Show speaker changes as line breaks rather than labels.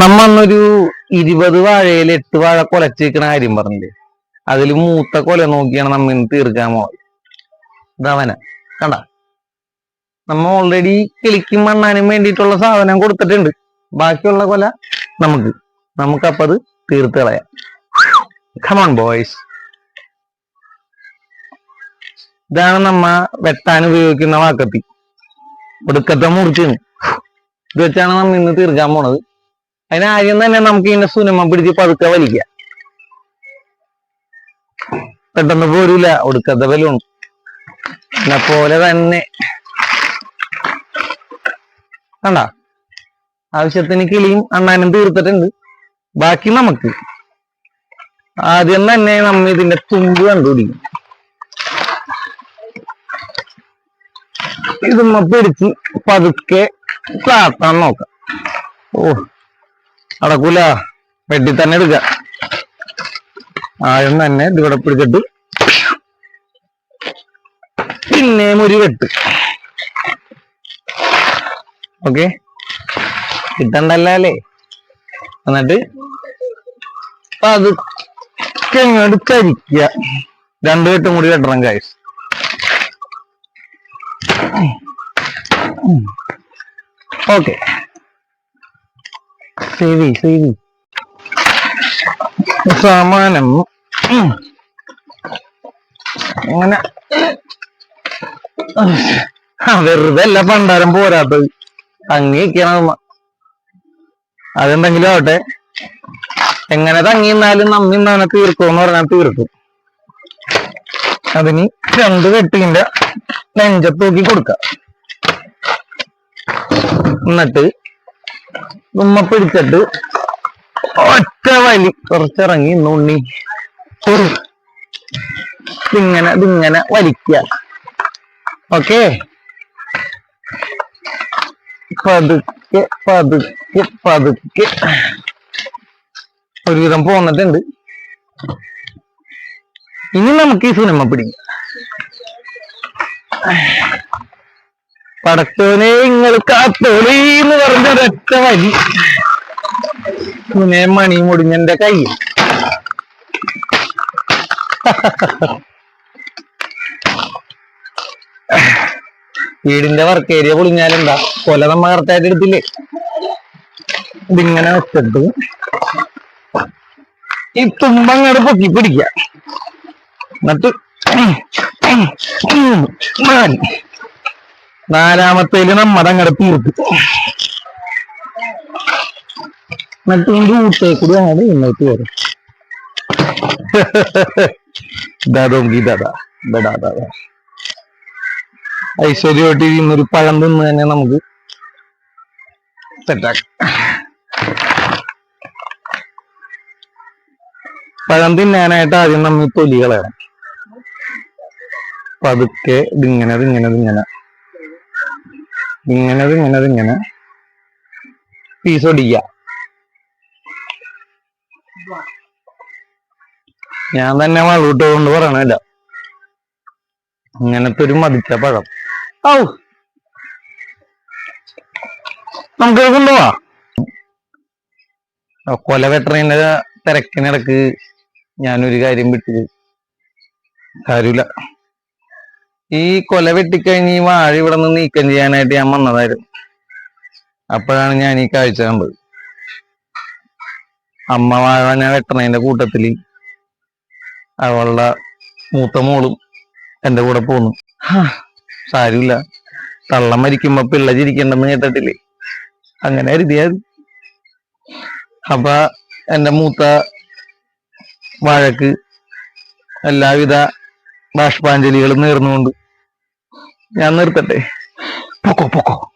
നമ്മ അന്നൊരു ഇരുപത് വാഴയിൽ എട്ട് വാഴ കൊലച്ചിരിക്കണ കാര്യം പറഞ്ഞില്ലേ? അതിൽ മൂത്ത കൊല നോക്കിയാണ് നമ്മ ഇന്ന് തീർക്കാൻ പോയത് ഇതവന കണ്ട? നമ്മ ഓൾറെഡി കിളിക്കും മണ്ണാനും വേണ്ടിയിട്ടുള്ള സാധനം കൊടുത്തിട്ടുണ്ട്. ബാക്കിയുള്ള കൊല നമുക്ക്. നമുക്കപ്പത് തീർത്ത് കളയാം. കമോൺ ബോയ്സ് ഇതാണ് നമ്മ വെട്ടാൻ ഉപയോഗിക്കുന്ന വാക്കത്തി. ഒടുക്കത്തെ മുറിച്ചു ഇത് വെച്ചാണ് നമ്മ ഇന്ന് തീർക്കാൻ പോണത്. അതിന് ആദ്യം തന്നെ നമുക്ക് ഇതിന്റെ സുനമ പിടിച്ച് പതുക്കെ വലിക്ക പെട്ടെന്ന് പോരൂല ഒടുക്കത്തെ ബലൂൺ എന്നെ പോലെ തന്നെ. കണ്ട? ആവശ്യത്തിന് കിളിയും അണ്ണാനും തീർത്തിട്ടുണ്ട്. ബാക്കി നമുക്ക്. ആദ്യം തന്നെ നമ്മ ഇതിന്റെ തുമ്പ് കണ്ടുപിടിക്കും. ഇതുമ്മ പിടിച്ച് പതുക്കെ താത്താൻ നോക്കാം. ഓ. നടക്കൂല വെട്ടി തന്നെ എടുക്ക. ആഴം തന്നെ ഇതിവിടെ പിടിച്ചിട്ട്. പിന്നെയും ഒരു വെട്ട്. ഓക്കെ? കിട്ടണ്ടല്ലേ എന്നിട്ട് അത് ഇങ്ങോട്ട് കരിക്കുക രണ്ടു വെട്ടും കൂടി വെട്ടണം കായ്സ് ഓക്കെ. സേവി സേവി. സമാനം. അങ്ങനെ. വെറുതെ അല്ല പണ്ടാരം പോരാത്തത്. തങ്ങിക്കണം അതെന്തെങ്കിലും ആവട്ടെ. എങ്ങനെ തങ്ങി നിന്നാലും നമ്മി നിന്നാണ് തീർക്കുമെന്ന് പറഞ്ഞാൽ തീർക്കും. അതിന് രണ്ട് വെട്ടിന്റെ നെഞ്ചത്ത് തൂക്കി കൊടുക്കാം. എന്നിട്ട് ഉമ്മ പിടിച്ചിട്ട് ഒറ്റ വലി കുറച്ചിറങ്ങി നുണ്ണി ഇങ്ങനെ ഇതിങ്ങനെ വലിക്കുക. ഓക്കെ? പതുക്കെ പതുക്കെ പതുക്കെ. ഒരുവിധം പോന്നിട്ടുണ്ട്. ഇനി നമുക്ക് ഈ സിനിമ പിടിക്കാം. പടത്തോനെ നിങ്ങൾ കാത്തോളി എന്ന് പറഞ്ഞ ഒരൊറ്റ വലി പിന്നെ മണി മുടിഞ്ഞന്റെ കൈ വീടിന്റെ വർക്ക് ഏരിയ പൊളിഞ്ഞാലെന്താ കൊല നമ്മ കറക്റ്റായിട്ട് എടുത്തില്ലേ ഇതിങ്ങനെ വെച്ചിട്ട് ഈ തുമ്പങ്ങട് പൊക്കി പിടിക്ക എന്നിട്ട് നാലാമത്തേൽ നമ്മടെ അങ്ങടെ തീർത്ത്. എന്നിട്ട് ഇങ്ങോട്ട് വരും. ദടാ ദാദാ ഐശ്വര്യമായിട്ട് ഇന്നൊരു പഴം തിന്ന് തന്നെ നമുക്ക് സെറ്റാക്കാം പഴം തിന്നാനായിട്ട് ആദ്യം നമ്മൾ തൊലി കളയണം. പതുക്കെ ഇതിങ്ങനെ ഇതിങ്ങനെ ഇതിങ്ങനെ. ഇങ്ങനെ ഇങ്ങനത് ഇങ്ങനെ. പീസ് ഞാൻ തന്നെ വളവിട്ട് കൊണ്ട് പറയണല്ല. ഇങ്ങനത്തെ ഒരു മതിച്ച പഴം. ഔ. നമുക്ക് കൊണ്ടുപോവാ കൊല വെട്ടറിന്റെ തിരക്കിനിടക്ക് ഞാനൊരു കാര്യം വിട്ടു കാര്യമില്ല. ഈ കൊല വെട്ടിക്കഴിഞ്ഞ് ഈ വാഴ ഇവിടെ നിന്ന് നീക്കം ചെയ്യാനായിട്ട് ഞാൻ വന്നതായിരുന്നു. അപ്പോഴാണ് ഞാൻ ഈ കാഴ്ച കണ്ടത്. അമ്മ വാഴ ഞാൻ വെട്ടണതിന്റെ കൂട്ടത്തിൽ അവളുടെ മൂത്ത മോളും എന്റെ കൂടെ പോന്നു. സാരില്ല തള്ളം മരിക്കുമ്പോ പിള്ള ചിരിക്കണ്ടെന്ന് കേട്ടിട്ടില്ലേ? അങ്ങനെ അരുതിയത് അപ്പൊ എന്റെ മൂത്ത വാഴക്ക് എല്ലാവിധ ബാഷ്പാഞ്ജലികളും നേർന്നുകൊണ്ട് ഞാൻ നിർത്തട്ടെ. പൊക്കോ പൊക്കോ.